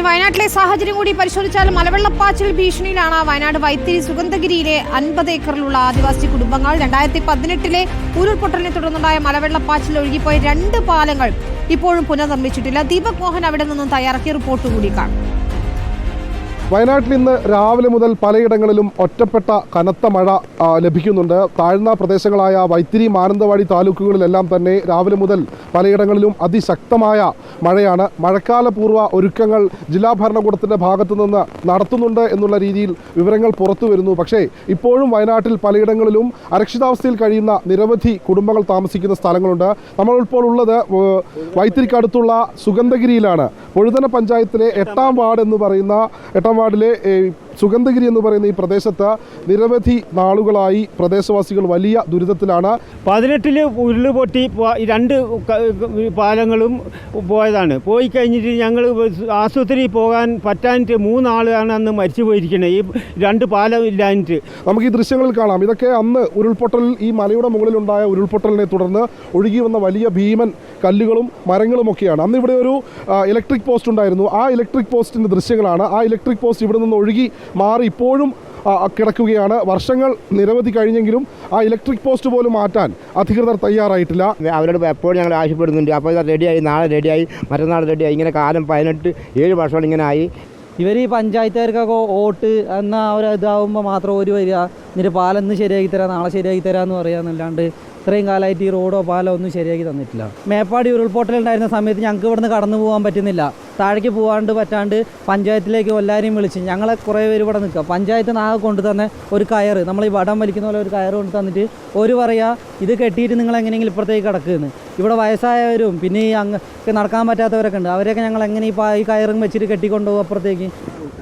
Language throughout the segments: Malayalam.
ഇനി വയനാട്ടിലെ സാഹചര്യം കൂടി പരിശോധിച്ചാൽ മലവെള്ളപ്പാച്ചിൽ ഭീഷണിയിലാണ് വയനാട് വൈത്തിരി സുഗന്ധഗിരിയിലെ അൻപത് ഏക്കറിലുള്ള ആദിവാസി കുടുംബങ്ങൾ. രണ്ടായിരത്തി പതിനെട്ടിലെ ഉരുൾപൊട്ടലിനെ തുടർന്നുണ്ടായ മലവെള്ളപ്പാച്ചിൽ ഒഴുകിപ്പോയ രണ്ട് പാലങ്ങൾ ഇപ്പോഴും പുനർനിർമ്മിച്ചിട്ടില്ല. ദീപക് മോഹൻ അവിടെ നിന്നും തയ്യാറാക്കിയ റിപ്പോർട്ട് കൂടി കാണും. വയനാട്ടിൽ ഇന്ന് രാവിലെ മുതൽ പലയിടങ്ങളിലും ഒറ്റപ്പെട്ട കനത്ത മഴ ലഭിക്കുന്നുണ്ട്. താഴ്ന്ന പ്രദേശങ്ങളായ വൈത്തിരി മാനന്തവാടി താലൂക്കുകളിലെല്ലാം തന്നെ രാവിലെ മുതൽ പലയിടങ്ങളിലും അതിശക്തമായ മഴയാണ്. മഴക്കാലപൂർവ ഒരുക്കങ്ങൾ ജില്ലാ ഭരണകൂടത്തിന്റെ ഭാഗത്തു നിന്ന് നടത്തുന്നുണ്ട് എന്നുള്ള രീതിയിൽ വിവരങ്ങൾ പുറത്തു വരുന്നു. പക്ഷേ ഇപ്പോഴും വയനാട്ടിൽ പലയിടങ്ങളിലും അരക്ഷിതാവസ്ഥയിൽ കഴിയുന്ന നിരവധി കുടുംബങ്ങൾ താമസിക്കുന്ന സ്ഥലങ്ങളുണ്ട്. നമ്മളിപ്പോൾ ഉള്ളത് വൈത്തിരിക്കടുത്തുള്ള സുഗന്ധഗിരിയിലാണ്. പൊഴുതന പഞ്ചായത്തിലെ എട്ടാം വാർഡ് എന്ന് പറയുന്ന എട്ടാം വാർഡിലെ സുഗന്ധഗിരി എന്ന് പറയുന്ന ഈ പ്രദേശത്ത് നിരവധി നാളുകളായി പ്രദേശവാസികൾ വലിയ ദുരിതത്തിലാണ്. പതിനെട്ടിൽ ഉരുൾ പൊട്ടി പോ- ഈ രണ്ട് പാലങ്ങളും പോയതാണ്. പോയി കഴിഞ്ഞിട്ട് ഞങ്ങൾ ആശുപത്രി പോകാൻ പറ്റാനിട്ട് മൂന്നാളാണ് അന്ന് മരിച്ചു പോയിരിക്കുന്നത് ഈ രണ്ട് പാലം ഇല്ലാഞ്ഞിട്ട്. നമുക്ക് നമുക്ക് ഈ ദൃശ്യങ്ങളിൽ കാണാം. ഇതൊക്കെ അന്ന് ഉരുൾപൊട്ടൽ ഈ മലയുടെ മുകളിലുണ്ടായ ഉരുൾപൊട്ടലിനെ തുടർന്ന് ഒഴുകി വന്ന വലിയ ഭീമൻ കല്ലുകളും മരങ്ങളും ഒക്കെയാണ്. അന്ന് ഇവിടെ ഒരു ഇലക്ട്രിക് പോസ്റ്റ് ഉണ്ടായിരുന്നു. ആ ഇലക്ട്രിക് പോസ്റ്റിന്റെ ദൃശ്യങ്ങളാണ്. ആ ഇലക്ട്രിക് പോസ്റ്റ് ഇവിടെ നിന്ന് ഒഴുകി മാറി ഇപ്പോഴും കിടക്കുകയാണ്. വർഷങ്ങൾ നിരവധി കഴിഞ്ഞെങ്കിലും ആ ഇലക്ട്രിക് പോസ്റ്റ് പോലും മാറ്റാൻ അധികൃതർ തയ്യാറായിട്ടില്ല. അവരോട് എപ്പോഴും ഞങ്ങൾ ആവശ്യപ്പെടുന്നുണ്ട്. അപ്പോൾ ഇത് റെഡിയായി നാളെ റെഡിയായി മറ്റന്നാൾ റെഡിയായി. ഇങ്ങനെ കാലം പതിനെട്ട് ഏഴ് വർഷമാണ് ഇങ്ങനെ ആയി. ഇവർ ഈ പഞ്ചായത്തുകാർക്കൊക്കെ വോട്ട് എന്ന ഒരു ഇതാവുമ്പോൾ മാത്രം ഒരു വരിക. എന്നിട്ട് പാലെന്ന് ശരിയാക്കി തരാം നാളെ ശരിയാക്കി തരാമെന്ന് പറയാന്നല്ലാണ്ട് ഇത്രയും കാലമായിട്ട് ഈ റോഡോ പാലോ ഒന്നും ശരിയാക്കി തന്നിട്ടില്ല. മേപ്പാടി ഉരുൾപൊട്ടലുണ്ടായിരുന്ന സമയത്ത് ഞങ്ങൾക്ക് ഇവിടുന്ന് കടന്നു പോകാൻ പറ്റുന്നില്ല. താഴേക്ക് പോകാണ്ട് പറ്റാണ്ട് പഞ്ചായത്തിലേക്ക് എല്ലാവരെയും വിളിച്ച് ഞങ്ങളെ കുറേ പേര് ഇവിടെ നിൽക്കുക. പഞ്ചായത്ത് നാകെ കൊണ്ട് തന്നെ ഒരു കയറ് നമ്മൾ ഈ വടം വലിക്കുന്ന പോലെ ഒരു കയറ് കൊണ്ട് തന്നിട്ട് ഒരു പറയാ ഇത് കെട്ടിയിട്ട് നിങ്ങൾ എങ്ങനെയെങ്കിലും ഇപ്പുറത്തേക്ക് കിടക്കുന്നു. ഇവിടെ വയസ്സായവരും പിന്നെ ഈ അങ്ങ് നടക്കാൻ പറ്റാത്തവരൊക്കെ ഉണ്ട്. അവരെയൊക്കെ ഞങ്ങൾ എങ്ങനെ ഈ ഈ കയറും വെച്ചിട്ട് കെട്ടിക്കൊണ്ടുപോകും അപ്പുറത്തേക്ക്?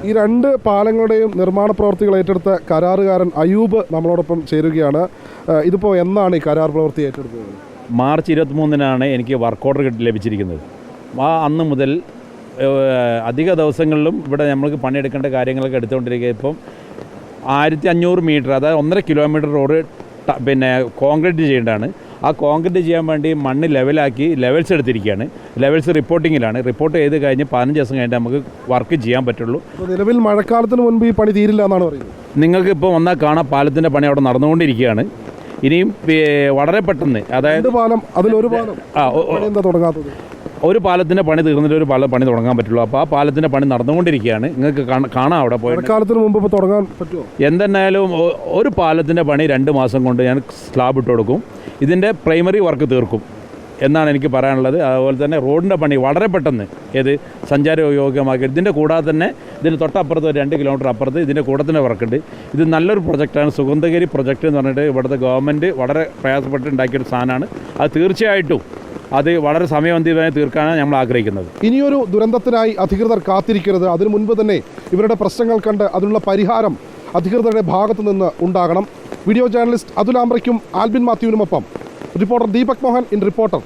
ഈ രണ്ട് പാലങ്ങളുടെയും നിർമ്മാണ പ്രവർത്തികൾ ഏറ്റെടുത്ത കരാറുകാരൻ അയൂബ് നമ്മളോടൊപ്പം ചേരുകയാണ്. ഇതിപ്പോൾ എന്നാണ് ഈ കരാർ പ്രവൃത്തി ഏറ്റെടുത്തത്? മാർച്ച് ഇരുപത്തിമൂന്നിനാണ് എനിക്ക് വർക്ക് ഓർഡർ ലഭിച്ചിരിക്കുന്നത്. ആ അന്ന് മുതൽ അധിക ദിവസങ്ങളിലും ഇവിടെ നമ്മൾക്ക് പണിയെടുക്കേണ്ട കാര്യങ്ങളൊക്കെ എടുത്തുകൊണ്ടിരിക്കുക. ഇപ്പം ആയിരത്തി അഞ്ഞൂറ് മീറ്റർ അതായത് ഒന്നര കിലോമീറ്റർ റോഡ് പിന്നെ കോൺക്രീറ്റ് ചെയ്യേണ്ടതാണ്. ആ കോൺക്രീറ്റ് ചെയ്യാൻ വേണ്ടി മണ്ണ് ലെവലാക്കി ലെവൽസ് എടുത്തിരിക്കുകയാണ്. ലെവൽസ് റിപ്പോർട്ടിങ്ങിലാണ്. റിപ്പോർട്ട് ചെയ്ത് കഴിഞ്ഞ് പതിനഞ്ച് ദിവസം കഴിഞ്ഞിട്ട് നമുക്ക് വർക്ക് ചെയ്യാൻ പറ്റുള്ളൂ. നിലവിൽ മഴക്കാലത്തിന് മുൻപ് ഈ പണി തീരില്ല എന്നാണ് പറയുന്നത്. നിങ്ങൾക്ക് ഇപ്പോൾ വന്നാൽ കാണാം. പാലത്തിന്റെ പണി അവിടെ നടന്നുകൊണ്ടിരിക്കുകയാണ്. ഇനിയും വളരെ പെട്ടെന്ന് അതായത് പാലം അതിലൊരു പാലം. ആ തുടങ്ങാത്തത്? ഒരു പാലത്തിന്റെ പണി തീർന്നിട്ട് ഒരു പാലം പണി തുടങ്ങാൻ പറ്റുള്ളൂ. അപ്പോൾ ആ പാലത്തിന്റെ പണി നടന്നുകൊണ്ടിരിക്കുകയാണ്. നിങ്ങൾക്ക് കാണാം അവിടെ പോയി കാലത്തിന് മുമ്പ് ഇപ്പോൾ തുടങ്ങാൻ പറ്റുമോ? എന്തെന്നായാലും ഒരു പാലത്തിന്റെ പണി രണ്ട് മാസം കൊണ്ട് ഞാൻ സ്ലാബ് ഇട്ട് കൊടുക്കും. ഇതിന്റെ പ്രൈമറി വർക്ക് തീർക്കും എന്നാണ് എനിക്ക് പറയാനുള്ളത്. അതുപോലെ തന്നെ റോഡിന്റെ പണി വളരെ പെട്ടെന്ന് ഏത് സഞ്ചാര യോഗ്യമാക്കിയത് ഇതിന്റെ കൂടാതെ തന്നെ ഇതിന് തൊട്ടപ്പുറത്ത് ഒരു രണ്ട് കിലോമീറ്റർ അപ്പുറത്ത് ഇതിന്റെ കൂടെ തന്നെ വർക്കുണ്ട് ഇത് നല്ലൊരു പ്രൊജക്റ്റാണ് സുഗന്ധഗിരി പ്രൊജക്റ്റ് എന്ന് പറഞ്ഞിട്ട് ഇവിടുത്തെ ഗവൺമെന്റ് വളരെ പ്രയാസപ്പെട്ട് ഉണ്ടാക്കിയൊരു സാധനമാണ്. അത് തീർച്ചയായിട്ടും അത് വളരെ സമയബന്ധിതമായി തീർക്കാനാണ് നമ്മൾ ആഗ്രഹിക്കുന്നത്. ഇനിയൊരു ദുരന്തത്തിനായി അധികൃതർ കാത്തിരിക്കരുത്. അതിനു മുൻപ് തന്നെ ഇവരുടെ പ്രശ്നങ്ങൾ കണ്ട് അതിനുള്ള പരിഹാരം അധികൃതരുടെ ഭാഗത്തു നിന്ന് ഉണ്ടാകണം. വീഡിയോ ജേർണലിസ്റ്റ് അതുലാംബ്രയ്ക്കും Albin മാത്യുവിനുമൊപ്പം. Reporter Deepak Mohan in reporter.